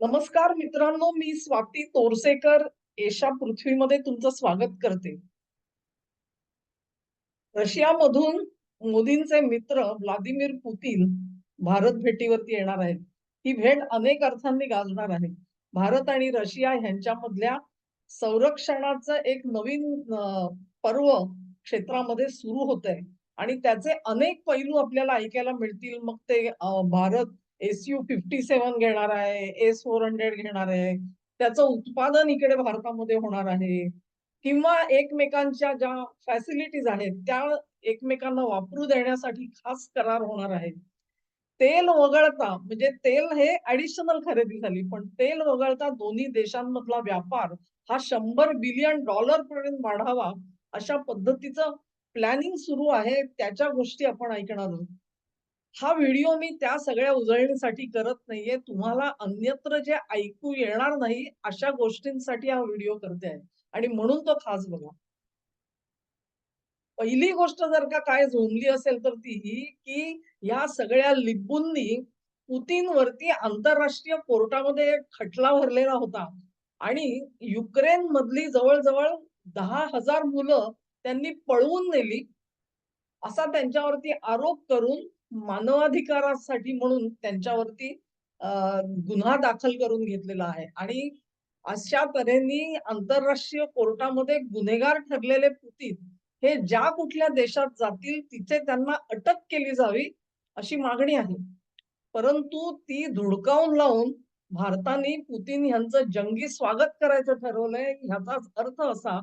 नमस्कार मित्रांनो मी स्वाती तोरसेकर. एशा पृथ्वीमध्ये तुमचं स्वागत करते. रशियामधून मोदींचे मित्र व्लादिमीर पुतीन भारत भेटीवरती येणार आहेत. ही भेट अनेक अर्थांनी गाजणार आहे. भारत आणि रशिया ह्यांच्यामधल्या संरक्षणाचं एक नवीन पर्व क्षेत्रामध्ये सुरू होत आहे आणि त्याचे अनेक पैलू आपल्याला ऐकायला मिळतील. मग ते Bharat S U fifty seven घेणार आहे एस फोर हंड्रेड घेणार आहे. त्याचं उत्पादन इकडे भारतामध्ये होणार आहे. किंवा एकमेकांच्या ज्या फॅसिलिटीज आहेत त्या एकमेकांना वापरू देण्यासाठी खास करार होणार आहेत तेल वगळता म्हणजे तेल हे ऍडिशनल खरेदी झाली पण तेल वगळता दोन्ही देशांमधला व्यापार हा शंभर बिलियन डॉलर पर्यंत वाढावा अशा पद्धतीचं प्लॅनिंग सुरू आहे त्याच्या गोष्टी आपण ऐकणार आहोत. हा व्हिडिओ मी त्या सगळ्या उजळणीसाठी करत नाहीये. तुम्हाला अन्यत्र जे ऐकू येणार नाही अशा गोष्टींसाठी हा व्हिडिओ करते आहे. आणि म्हणून तो खास बघा. पहिली गोष्ट जर का काय झोंबली असेल तर ती ही की या सगळ्या लिब्बूंनी पुतीन वरती आंतरराष्ट्रीय कोर्टामध्ये एक खटला भरलेला होता. आणि युक्रेन मधली जवळजवळ दहा हजार मुलं त्यांनी पळवून नेली. असा त्यांच्यावरती आरोप करून मानवाधिकारासाठी म्हणून त्यांच्यावरती अं, गुन्हा दाखल करून घेतलेला आहे. आणि अशा तऱ्हेने आंतरराष्ट्रीय कोर्टामध्ये गुन्हेगार ठरलेले पुतीन हे ज्या कुठल्या देशात जातील तिथे त्यांना अटक केली जावी अशी मागणी आहे. परंतु ती धुडकावून लावून भारताने पुतीन यांचं जंगी स्वागत करायचं ठरवलंय ह्याचाच अर्थ असा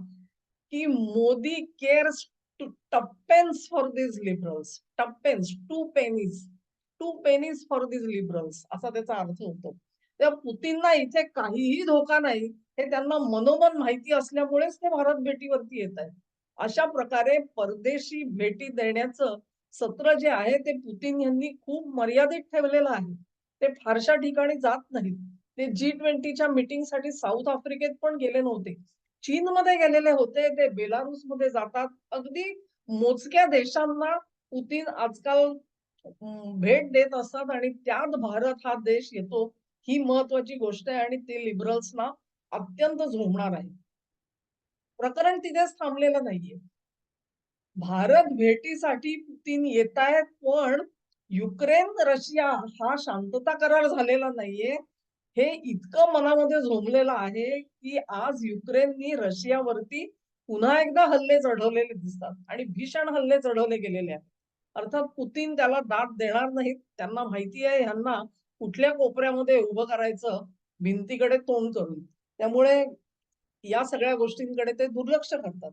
की Modi cares to tuppence for these liberals tuppence two pennies. Two pennies for this liberals असा त्याचा अर्थ होतो. त्या पुतीनना इथे काहीही धोका नाही. हे त्यांना मनोमन माहिती असल्यामुळेच ते भारत भेटीवरती येत आहेत. अशा प्रकारे परदेशी भेटी देण्याचं सत्र जे आहे ते पुतीन यांनी खूप मर्यादित ठेवलेलं आहे. ते फारशा ठिकाणी जात नाहीत. ते जी ट्वेंटीच्या मीटिंगसाठी साऊथ आफ्रिकेत पण गेले नव्हते. चीनमध्ये गेलेले होते ते बेलारूसमध्ये जातात. अगदी मोजक्या देशांना पुतीन आजकाल भेट देत असतात आणि त्यात भारत हा देश येतो. ही महत्वाची गोष्ट आहे आणि ते लिबरल्सना अत्यंत झोमणार आहे. प्रकरण तिथेच थांबलेलं नाहीये. भारत भेटीसाठी पुतीन येत आहेत पण युक्रेन रशिया हा शांतता करार झालेला नाहीये. हे इतकं मनामध्ये झोंबलेलं आहे की आज युक्रेननी रशियावरती पुन्हा एकदा हल्ले चढवलेले दिसतात आणि भीषण हल्ले चढवले गेलेले आहेत. अर्थात पुतीन त्याला दाद देणार नाहीत. त्यांना माहिती आहे ह्यांना कुठल्या कोपऱ्यामध्ये उभं करायचं भिंतीकडे तोंड करून. त्यामुळे या सगळ्या गोष्टींकडे ते दुर्लक्ष करतात.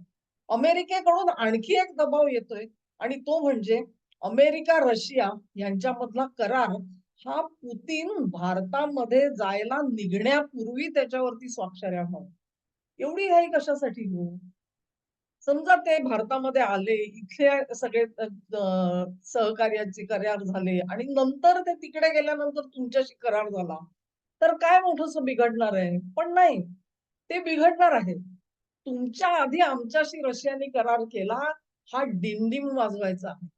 अमेरिकेकडून आणखी एक दबाव येतोय आणि तो म्हणजे अमेरिका रशिया यांच्यामधला करार हा पुतीन भारतामध्ये जायला निघण्यापूर्वी त्याच्यावरती स्वाक्षऱ्या हो एवढी घाई कशासाठी हो समजा ते भारतामध्ये आले इथले सगळे सहकार्याचे करार झाले आणि नंतर ते तिकडे गेल्यानंतर तुमच्याशी करार झाला तर काय मोठस बिघडणार आहे? पण नाही ते बिघडणार आहे. तुमच्या आधी आमच्याशी रशियाने करार केला हा डिंडिम वाजवायचा आहे.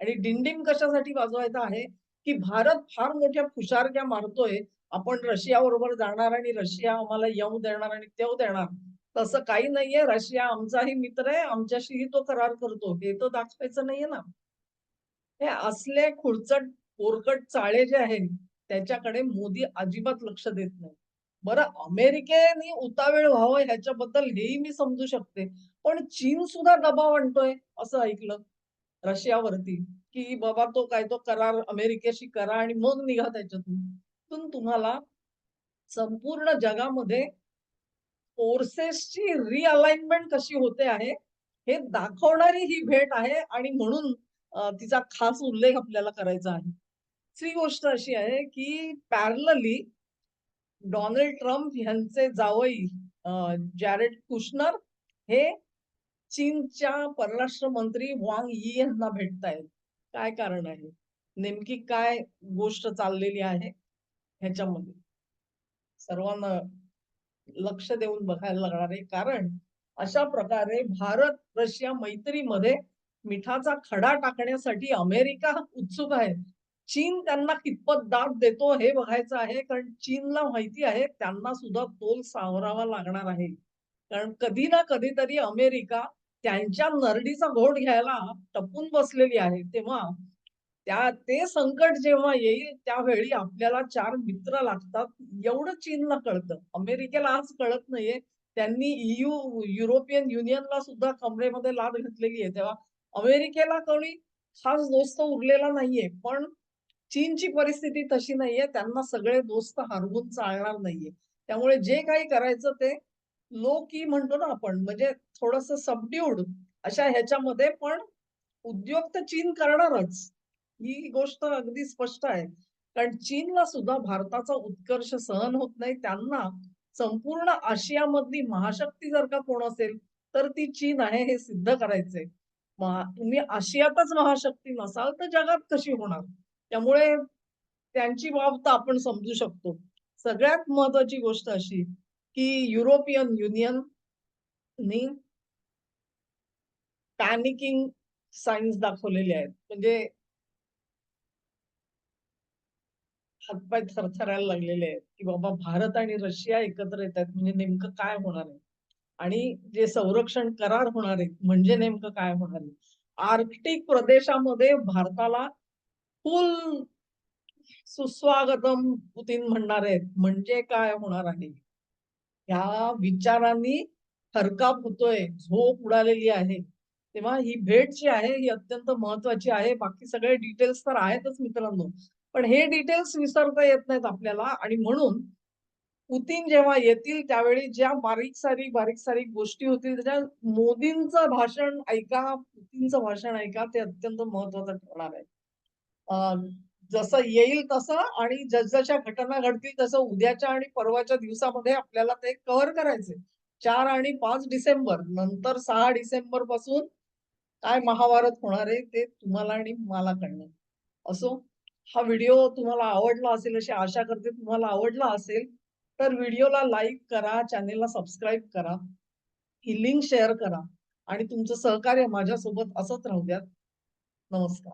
आणि डिंडिम कशासाठी वाजवायचा आहे? की भारत फार मोठ्या फुशारक्या मारतोय. आपण रशिया बरोबर जाणार आणि रशिया आम्हाला येऊ देणार आणि तेव देणार. तसं काही नाहीये. रशिया आमचाही मित्र आहे. आमच्याशीही तो करार करतो. हे तर दाखवायचं नाहीये ना. हे असले खुडचट पोरकट चाळे जे आहेत त्याच्याकडे मोदी अजिबात लक्ष देत नाही. बरं अमेरिकेने उतावेळ व्हावं ह्याच्याबद्दल हेही मी समजू शकते. पण चीन सुद्धा दबाव आणतोय असं ऐकलं रशियावरती. की बाबा तो काय तो करार अमेरिकेशी करा आणि मग निघा त्याच्यातून. तुम्हाला संपूर्ण जगामध्ये फोर्सेसची रिअलाइनमेंट कशी होते आहे हे दाखवणारी ही भेट आहे आणि म्हणून तिचा खास उल्लेख आपल्याला करायचा आहे. दुसरी गोष्ट अशी आहे की पॅरलली डोनाल्ड ट्रम्प यांचे जावई जॅरेड कुशनर हे चीनच्या परराष्ट्र मंत्री वांग यी यांना भेटतायत. काय कारण आहे नेमकी काय गोष्ट चाललेली आहे ह्याच्यामध्ये सर्वांना लक्ष देऊन बघायला लागणार आहे कारण अशा प्रकारे भारत रशिया मैत्रीमध्ये मिठाचा खडा टाकण्यासाठी अमेरिका उत्सुक आहे चीन त्यांना कितपत दाद देतो हे बघायचं आहे. कारण चीनला माहिती आहे त्यांना सुद्धा तोल सावरावा लागणार आहे. कारण कधी ना कधीतरी अमेरिका त्यांच्या नरडीचा घोट घ्यायला टपून बसलेली आहे. तेव्हा त्या ते संकट जेव्हा येईल त्यावेळी आपल्याला चार मित्र लागतात एवढं चीनला कळतं. अमेरिकेला आज कळत नाहीये. त्यांनी ईयू युरोपियन युनियनला सुद्धा कमरेमध्ये लाद घातलेली आहे. तेव्हा अमेरिकेला कोणी खास दोस्त उरलेला नाहीये. पण चीनची परिस्थिती तशी नाहीये. त्यांना सगळे दोस्त हरवून चालणार नाहीये. त्यामुळे जे काही करायचं ते लो की म्हणतो ना आपण म्हणजे थोडंसं सबड्यूड अशा ह्याच्यामध्ये पण उद्योग तर चीन करणारच. ही गोष्ट अगदी स्पष्ट आहे. कारण चीनला सुद्धा भारताचा उत्कर्ष सहन होत नाही. त्यांना संपूर्ण आशियामधली महाशक्ती जर का कोण असेल, तर ती चीन आहे हे सिद्ध करायचंय. तुम्ही आशियातच महाशक्ती नसाल, तर जगात कशी होणार? त्यामुळे त्यांची बाब तर आपण समजू शकतो. सगळ्यात महत्वाची गोष्ट अशी, की युरोपियन युनियननी पॅनिकिंग सायन्स दाखवलेले आहेत. म्हणजे हातपाय थरथरायला लागलेले आहेत, की बाबा भारत आणि रशिया एकत्र येतायत म्हणजे नेमकं काय होणार आहे? आणि जे संरक्षण करार होणार आहेत, म्हणजे नेमकं काय होणार आहे? आर्क्टिक प्रदेशामध्ये भारताला फुल सुस्वागतम पुतीन म्हणणार आहेत. म्हणजे काय होणार आहे? ह्या विचारांनी हरकाप होतोय, झोप उडालेली आहे. तेव्हा ही भेट जी आहे ही अत्यंत महत्त्वाची आहे. बाकी सगळे डिटेल्स तर आहेतच मित्रांनो. पण हे डिटेल्स विसरता येत नाहीत आपल्याला आणि म्हणून पुतीन जेव्हा येतील त्यावेळी ज्या बारीक-सारीक, बारीक-सारीक गोष्टी होतील त्याच्या मोदींचं भाषण ऐका, पुतीनचं भाषण ऐका, ते अत्यंत महत्त्वाचं ठरणार आहे. जसं येईल तसं आणि जसजशा घटना घडतील तसं उद्याच्या आणि परवाच्या दिवसामध्ये आपल्याला ते कव्हर करायचे चार आणि पाच डिसेंबर नंतर सहा डिसेंबरपासून काय महाभारत होणार आहे ते तुम्हाला आणि मला कळणार. असो, हा व्हिडिओ तुम्हाला आवडला असेल अशी आशा करते. तुम्हाला आवडला असेल, तर व्हिडिओला लाईक करा, चॅनेलला सबस्क्राईब करा. ही लिंक शेअर करा आणि तुमचं सहकार्य माझ्यासोबत असंच राहू द्यात. नमस्कार.